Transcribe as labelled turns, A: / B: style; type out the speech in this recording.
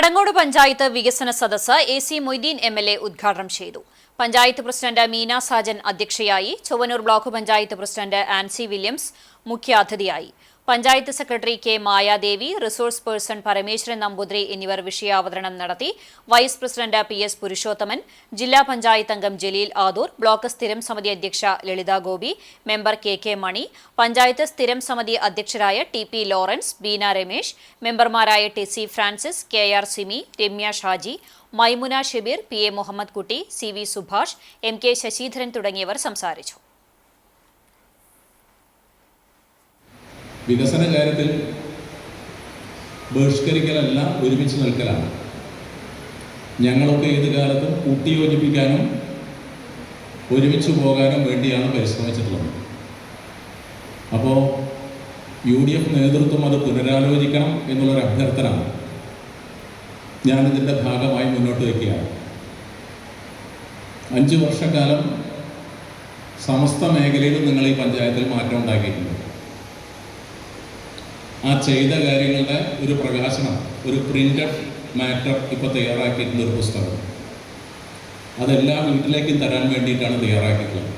A: കടങ്ങോട് പഞ്ചായത്ത് വികസന സദസ്സ് A C Moideen M L A ഉദ്ഘാടനം ചെയ്തു. പഞ്ചായത്ത് പ്രസിഡന്റ് മീന സാജൻ അധ്യക്ഷയായി Chowwanur block panchayat president Ancy Williams മുഖ്യാതിഥിയായി panchayat secretary K Mayadevi resource person Parameswaran Namboothiri എന്നിവർ വിഷയാവതരണം നടത്തി. Vice president P S Purushothaman ജില്ലാ പഞ്ചായത്ത് അംഗം ജലീൽ ആദൂർ ബ്ലോക്ക് സ്ഥിരം സമിതി അധ്യക്ഷ Lalitha Gopi member K K Mani panchayat സ്ഥിരം സമിതി അധ്യക്ഷരായ T P Lawrence Beena Ramesh മെമ്പർമാരായ T C Francis K R Simi Ramya Shaji Maimuna Shebeer P A Muhammad Kutty C V Subhash M K Sasidharan തുടങ്ങിയവർ സംസാരിച്ചു.
B: വികസന കാര്യത്തിൽ ബഹിഷ്കരിക്കലല്ല ഒരുമിച്ച് നിൽക്കലാണ്. ഞങ്ങളൊക്കെ ഏത് കാലത്തും കൂട്ടിയോജിപ്പിക്കാനും ഒരുമിച്ച് പോകാനും വേണ്ടിയാണ് പരിശ്രമിച്ചിട്ടുള്ളത്. അപ്പോൾ യു ഡി എഫ് നേതൃത്വം അത് പുനരാലോചിക്കണം എന്നുള്ളൊരു അഭ്യർത്ഥന ഞാനിതിന്റെ ഭാഗമായി മുന്നോട്ട് വയ്ക്കുകയാണ്. അഞ്ച് വർഷക്കാലം സമസ്ത മേഖലയിലും നിങ്ങൾ ഈ പഞ്ചായത്തിൽ മാറ്റം ഉണ്ടാക്കിയിട്ടുണ്ട്. ആ ചെയ്ത കാര്യങ്ങളുടെ ഒരു പ്രകാശനം ഒരു പ്രിന്റഡ് മാറ്റർ ഇപ്പോൾ തയ്യാറാക്കിയിട്ടുള്ള ഒരു പുസ്തകം. അതെല്ലാം വീട്ടിലേക്കും തരാൻ വേണ്ടിയിട്ടാണ് തയ്യാറാക്കിയിട്ടുള്ളത്.